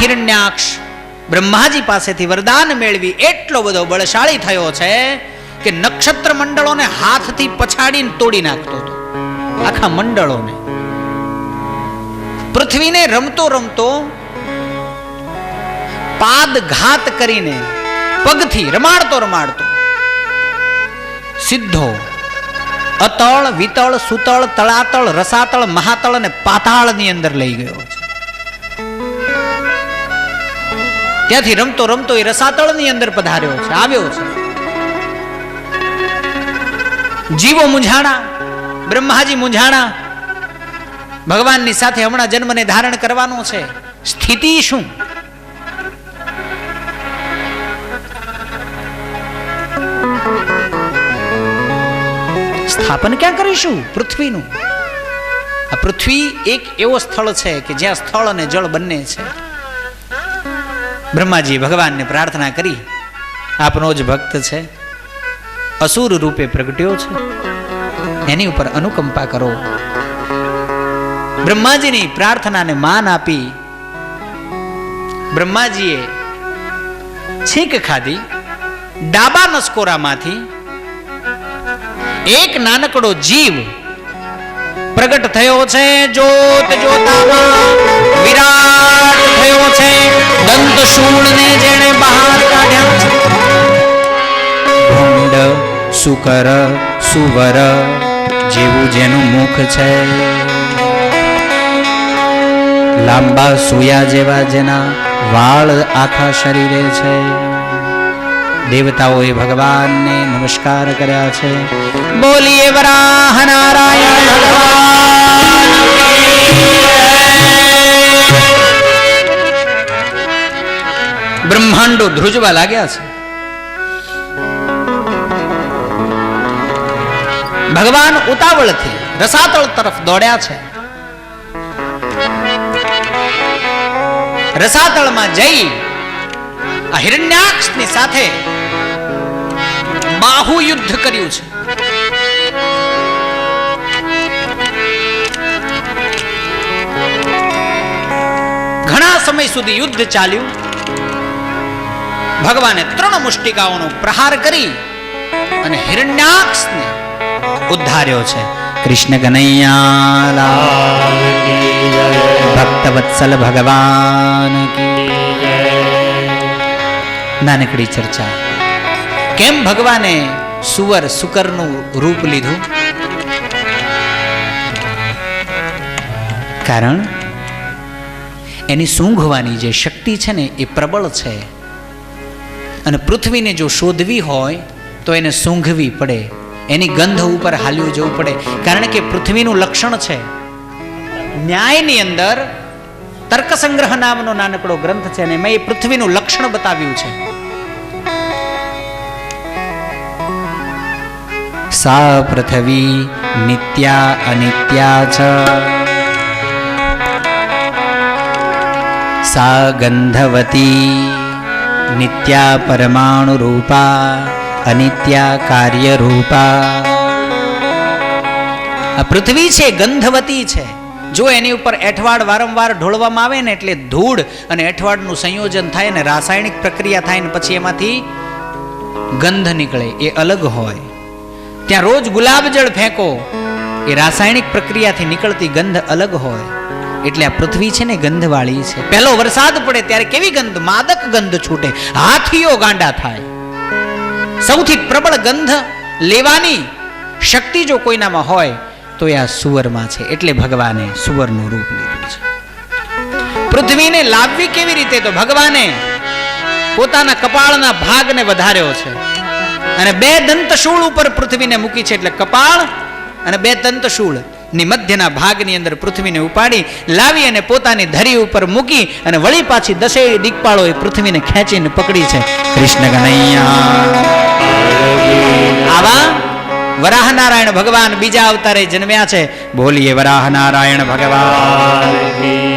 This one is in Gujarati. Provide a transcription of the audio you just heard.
હિરણ્યાક્ષ બ્રહ્માજી પાસેથી વરદાન મેળવી એટલો બધો બળશાળી થયો છે કે નક્ષત્ર મંડળોને હાથથી પછાડીને તોડી નાખતો હતો. આખા મંડળોને. પૃથ્વીને રમતો રમતો પાદ ઘાત કરીને પગથી રમાડતો રમાડતો સિદ્ધો અતળ વિતળ સુતળ તળાતળ રસાતળ મહાતળ અને પાતાળની અંદર લઈ ગયો. છે ત્યાંથી રમતો રમતો એ રસાતળની અંદર પધાર્યો છે, આવ્યો છે. જીવો મૂંઝાણા, બ્રહ્માજી મૂંઝાણા, ભગવાનની સાથે હમણાં જન્મને ધારણ કરવાનો છે. સ્થિતિ શું? સ્થાપન ક્યાં કરીશું? પૃથ્વીનું. આ પૃથ્વી એક એવો સ્થળ છે કે જ્યાં સ્થળ અને જળ બંને છે. બ્રહ્માજી ભગવાનને પ્રાર્થના કરી. આપનો જ ભક્ત છે. અસુર રૂપે પ્રગટ્યો છે. એની ઉપર અનુકંપા કરો. બ્રહ્માજીની પ્રાર્થનાને માન આપી બ્રહ્માજીએ છીંક ખાધી. ડાબા નસકોરામાંથી એક નાનકડો જીવ પ્રગટ થયો છે. જોત જોતામાં વિરાટ સુકર, સુવર, જેવું જેનું મુખ છે. લાંબા સોયા જેવા જેના વાળ આખા શરીરે છે. દેવતાઓએ ભગવાનને નમસ્કાર કર્યા છે. બોલીએ, વરાહ નારાયણ બ્રહ્માંડો ધ્રુજવા લાગ્યા છે. ભગવાન ઉતાવળથી રસાતળ તરફ દોડ્યા છે. રસાતળમાં જઈ આ હિરણ્યાક્ષની સાથે બાહુ યુદ્ધ કર્યું છે. ઘણા સમય સુધી યુદ્ધ ચાલ્યું. ભગવાને ત્રણ મુષ્ટિકાઓનો પ્રહાર કરી અને હિરણ્યાક્ષને ઉદ્ધાર્યો છે. કૃષ્ણ કનૈયા ભક્ત વત્સલ ભગવાન નાનકડી ચર્ચા. કેમ ભગવાને સુવર સુકરનું રૂપ લીધું? કારણ એની સૂંઘવાની જે શક્તિ છે ને એ પ્રબળ છે. અને પૃથ્વીને જો શોધવી હોય તો એને સૂંઘવી પડે. એની ગંધ ઉપર હાલ્યું જવું પડે. કારણ કે પૃથ્વીનું લક્ષણ છે, ન્યાયની અંદર તર્કસંગ્રહ નામનો નાનકડો ગ્રંથ છે અને મેં એ પૃથ્વીનું લક્ષણ બતાવ્યું છે. સા પૃથ્વી નિત્યા અનિત્યા છ. સા ગંધવતી નિત્યા પરમાણુ રૂપા અનિત્યા કાર્ય રૂપા આ પૃથ્વી છે, ગંધવતી છે. જો એની ઉપર એઠવાડ વારંવાર ઢોળવામાં આવે ને એટલે ધૂળ અને એઠવાડનું સંયોજન થાય ને રાસાયણિક પ્રક્રિયા થાય ને પછી એમાંથી ગંધ નીકળે, એ અલગ હોય. ત્યાં રોજ ગુલાબ જળ ફેંકો, એ રાસાયણિક પ્રક્રિયાથી નીકળતી ગંધ અલગ હોય. એટલે આ પૃથ્વી છે ને ગંધવાળી છે. પહેલો વરસાદ પડે ત્યારે કેવી ગંધ? માદક ગંધ છૂટે. હાથીઓ ગાંડા થાય. સૌથી પ્રબળ ગંધ લેવાની શક્તિ જો કોઈનામાં હોય, તો એ આ સુવરમાં છે. એટલે ભગવાને સુવરનું રૂપ લીધું છે. પૃથ્વીને લાવવી કેવી રીતે? તો ભગવાને પોતાના કપાળના ભાગને વધાર્યો છે. અને બે દંતશૂળ ઉપર પૃથ્વીને મૂકી છે. એટલે કપાળ અને બે દંતશૂળ. ની મધ્યના ભાગની અંદર પૃથ્વીને ઉપાડી લાવી અને પોતાની ધરી ઉપર મૂકી અને વળી પાછી દસે દીકપાળોએ પૃથ્વીને ખેંચીને પકડી છે. કૃષ્ણ કનૈયા. આવા વરાહ નારાયણ ભગવાન બીજા અવતારે જન્મ્યા છે. બોલીએ વરાહ નારાયણ ભગવાન.